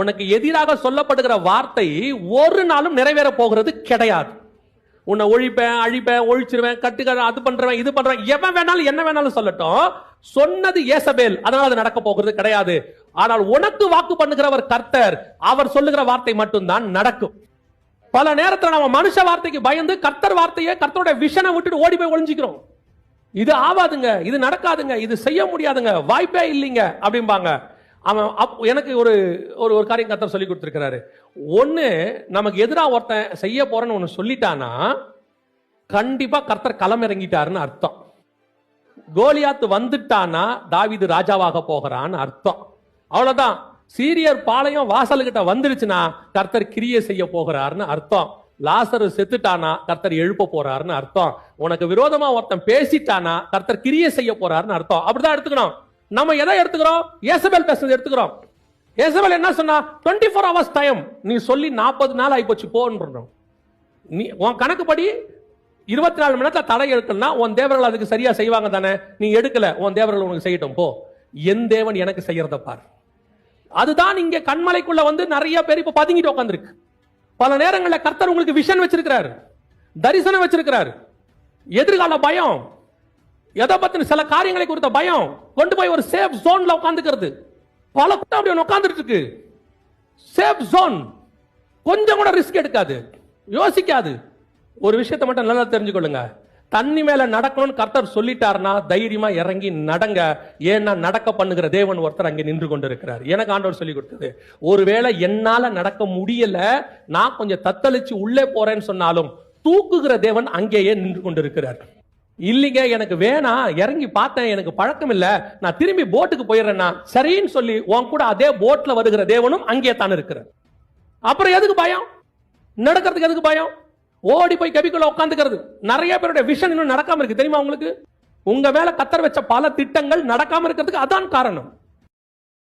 உனக்கு எதிராக சொல்லப்படுகிற வார்த்தை ஒரு நாளும் நிறைவேற போகிறது கிடையாது. உன்னை ஒழிப்பேன் அழிப்பேன் ஒழிச்சிருவேன் கட்டுக்க அது பண்றேன் இது பண்றேன் எவன் வேணாலும் என்ன வேணாலும் சொல்லட்டும். சொன்னது ஏசபேல் அதனால அது நடக்க போகிறது கிடையாது. ஆனால் உனக்கு வாக்கு பண்ணுகிறவர் கர்த்தர் அவர் சொல்லுகிற வார்த்தை மட்டும்தான் நடக்கும். பல நேரத்தில் நம்ம மனுஷ வார்த்தைக்கு பயந்து கர்த்தர் வார்த்தையை கர்த்தருடைய விஷனை விட்டுட்டு ஓடி போய் ஒழிஞ்சிக்கிறோம் இது ஆவாதுங்க இது நடக்காதுங்க இது செய்ய முடியாதுங்க வாய்ப்பே இல்லைங்க அப்படிம்பாங்க. அவன் அப்- எனக்கு ஒரு ஒரு ஒரு காரியம் கர்த்தர் சொல்லி கொடுத்துருக்கிறாரு. ஒன்று நமக்கு எதிராக ஒருத்தன் செய்ய போகிறேன்னு ஒன்று சொல்லிட்டானா கண்டிப்பாக கர்த்தர் களம் இறங்கிட்டாருன்னு அர்த்தம். கோலியாத்து வந்துட்டானா தாவீது ராஜாவாக போகிறான்னு அர்த்தம். அவ்வளோதான் சீரியர் பாளையம் வாசலுக்கிட்ட வந்துருச்சுன்னா கர்த்தர் கிரியை செய்ய போகிறாருன்னு அர்த்தம். லாசரு செத்துட்டானா கர்த்தர் எழுப்ப போறாருன்னு அர்த்தம். உனக்கு விரோதமா ஒருத்தன் பேசிட்டானா கர்த்தர் கிரியை செய்ய போறாருன்னு அர்த்தம். அப்படிதான் எடுத்துக்கணும். நம்ம எதை எடுத்துக்கிறோம்? ஏசபேல் பேசுறது எடுத்துக்கிறோம். ஏசபேல் என்ன சொன்னா டுவெண்ட்டி ஃபோர் ஹவர்ஸ் டைம் நீ சொல்லி நாற்பது நாள் ஆகிப்போச்சு போன்றோம் நீ உன் கணக்குப்படி இருபத்தி நாலு மணி நேரத்தில் தடை எடுக்கணும்னா உன் தேவர்கள் அதுக்கு சரியா செய்வாங்க தானே? நீ எடுக்கல உன் தேவர்கள் உனக்கு செய்யட்டும் போ. என் தேவன் எனக்கு செய்யறத பார். அதுதான் இங்க கண்மலைக்குள்ள வந்து நிறைய பேர் இப்ப பதுங்கிட்டு உட்காந்துருக்கு பல நேரங்களில் கர்த்தர் உங்களுக்கு விஷன் வச்சிருக்கிறாரு. தரிசனம் வச்சிருக்கிறாரு. எதிர்கால பயம். எதை பத்தின சில காரியங்களை குறித்த பயம்? கொண்டு போய் ஒரு சேஃப் ஜோன்ல உட்காந்துக்கிறது பல கூட்டம் அப்படி உட்காந்துட்டு இருக்கு. சேஃப் ஜோன் கொஞ்சம் கூட ரிஸ்க் எடுக்காது. யோசிக்காது. ஒரு விஷயத்தை மட்டும் நல்லா தெரிஞ்சுக்கொள்ளுங்க. தண்ணி மேல நடக்கணும்னு கர்த்தர் சொல்லிட்டாருன்னா தைரியமா இறங்கி நடங்க. ஏன்னா நடக்க பண்ணுகிற தேவன் ஒருத்தர் அங்கே நின்று கொண்டிருக்கிறார். எனக்கு ஆண்டவர் சொல்லி கொடுத்தது. ஒருவேளை என்னால நடக்க முடியல நான் கொஞ்சம் தத்தளிச்சு உள்ளே போறேன்னு சொன்னாலும் தூக்குகிற தேவன் அங்கேயே நின்று கொண்டிருக்கிறார். இல்லைங்க எனக்கு வேணாம் இறங்கி பார்த்தேன் எனக்கு பழக்கம் இல்ல. நான் திரும்பி போட்டுக்கு போயிடுறேன்னா சரின்னு சொல்லி உன் கூட அதே போட்ல வருகிற தேவனும் அங்கே தான் இருக்கிறார். அப்புறம் எதுக்கு பயம்? நடக்கிறதுக்கு எதுக்கு பயம்? ஓடி போய் கபிக்குள்ள உட்காந்துக்கிறது நிறைய பேருடைய விஷன் இன்னும் நடக்காம இருக்கு. தெரியுமா உங்களுக்கு? உங்க மேல கத்தர் வச்ச பல திட்டங்கள் நடக்காம இருக்கிறதுக்கு அதான் காரணம்.